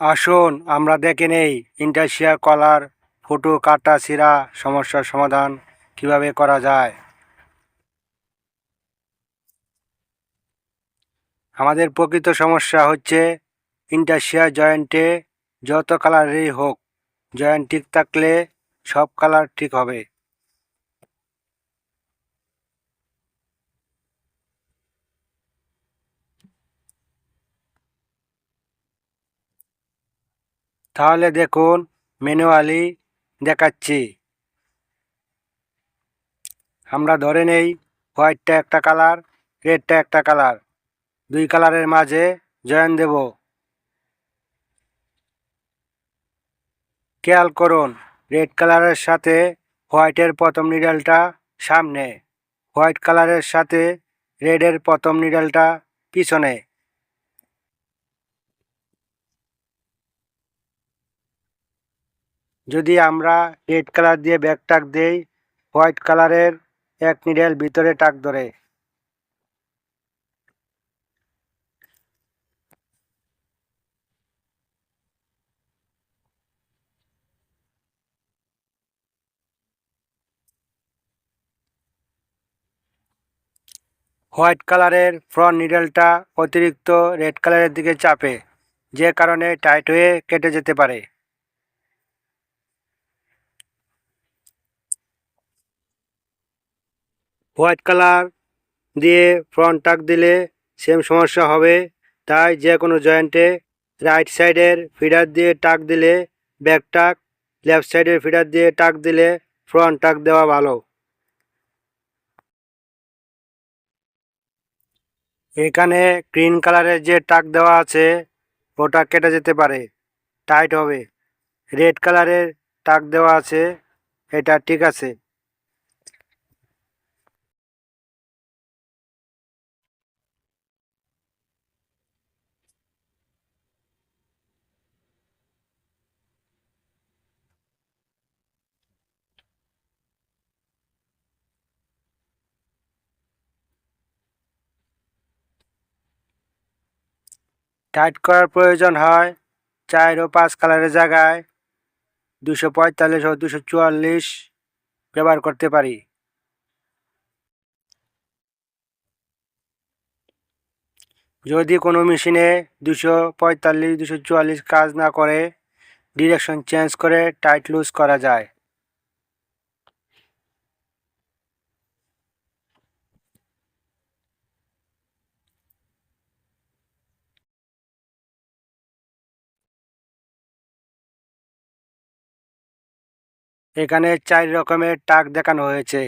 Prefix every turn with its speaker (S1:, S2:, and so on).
S1: আসুন, আমরা দেখে নেই। ইন্টারশিয়া কলার ফুটো কাটা ছিঁড়া সমস্যার সমাধান কীভাবে করা যায়? আমাদের প্রকৃত সমস্যা হচ্ছে, ইন্টারশিয়া জয়েন্টে যত কালারেরই হোক, জয়েন্ট ঠিক থাকলে সব কালার ঠিক হবে। তাহলে দেখুন ম্যানুয়ালি দেখাচ্ছি। আমরা ধরে নেই হোয়াইটটা একটা কালার রেডটা একটা কালার দুই কালারের মাঝে জয়েন দেব। খেয়াল করুন রেড কালারের সাথে হোয়াইটের প্রথম নিডালটা সামনে। হোয়াইট কালারের সাথে রেডের প্রথম নিডালটা পিছনে। যদি আমরা রেড কালার দিয়ে ব্যাক টাক দেই হোয়াইট কালারের এক নিডেল ভিতরে টাক ধরে। হোয়াইট কালারের ফ্রন্ট নিডেলটা অতিরিক্ত রেড কালারের দিকে চাপে, যে কারণে টাইট হয়ে কেটে যেতে পারে। হোয়াইট কালার দিয়ে ফ্রন্ট টাক দিলে সেম সমস্যা হবে। তাই যে কোনো জয়েন্টে রাইট সাইডের ফিডার দিয়ে টাক দিলে ব্যাক টাক লেফট সাইডের ফিডার দিয়ে টাক দিলে ফ্রন্ট টাক দেওয়া ভালো। এখানে গ্রিন কালারের যে টাক দেওয়া আছে, ওটা কেটে যেতে পারে। টাইট হবে। রেড কালারের টাক দেওয়া আছে, এটা ঠিক আছে। টাইট করার প্রয়োজন হয় চার ও পাঁচ কালারের জায়গায়। দুশো পঁয়তাল্লিশ ও দুশো চুয়াল্লিশ ব্যবহার করতে পারি। যদি কোনো মেশিনে দুশো পঁয়তাল্লিশ দুশো চুয়াল্লিশ কাজ না করে, ডিরেকশন চেঞ্জ করে টাইট লুজ করা যায়। এখানে চার রকমের টাক দেখানো হয়েছে।